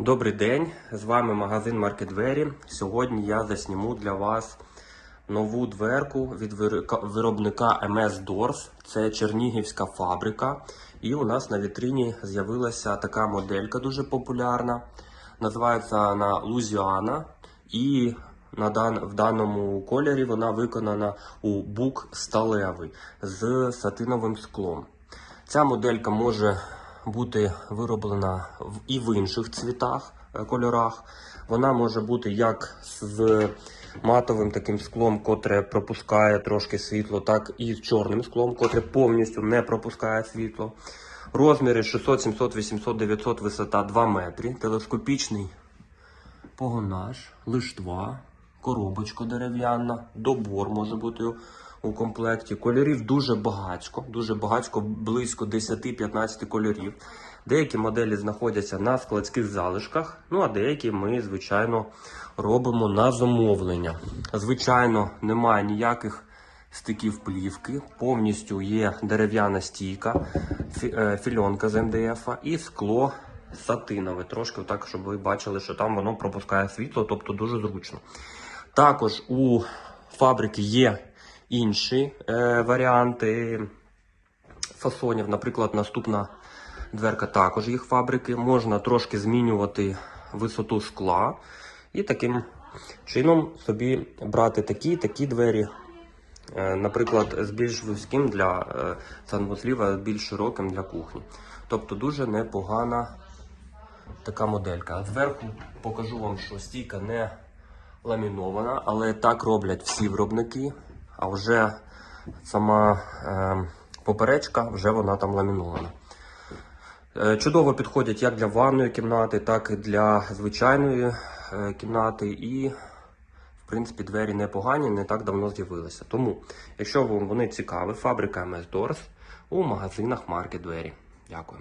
Добрий день, з вами магазин Маркетвері. Сьогодні я засніму для вас нову дверку від виробника MS Doors. Це Чернігівська фабрика. І у нас на вітрині з'явилася така моделька дуже популярна. Називається вона Лузіана. І на дан, в даному кольорі вона виконана у бук сталевий з сатиновим склом. Ця моделька може бути вироблена і в інших цвітах, е, кольорах. Вона може бути як з матовим таким склом, котре пропускає трошки світло, так і з чорним склом, котре повністю не пропускає світло. Розміри 600, 700, 800, 900, висота 2 метри. Телескопічний погонаж, лиштва, коробочка дерев'яна, добор може бути у- комплекті. Кольорів дуже багатько, дуже багатько, близько 10-15 кольорів. Деякі моделі знаходяться на складських залишках, ну а деякі ми, звичайно, робимо на замовлення. Звичайно, немає ніяких стиків плівки, повністю є дерев'яна стійка, е, фільонка з МДФ і скло сатинове, трошки так, щоб ви бачили, що там воно пропускає світло, тобто дуже зручно. Також у фабрики є інші е, варіанти фасонів. Наприклад, наступна дверка також їх фабрики. Можна трошки змінювати висоту скла і таким чином собі брати такі такі двері. Е, Наприклад, з більш вузьким для е, санвузлів, а більш широким для кухні. Тобто дуже непогана така моделька. Зверху покажу вам, що стійка не ламінована, але так роблять всі виробники. А вже сама е, поперечка, вже вона там ламінована. Е, Чудово підходять як для ванної кімнати, так і для звичайної е, кімнати. І, в принципі, двері непогані, не так давно з'явилися. Тому, якщо вам вони цікаві, фабрика MS Doors у магазинах марки двері. Дякую.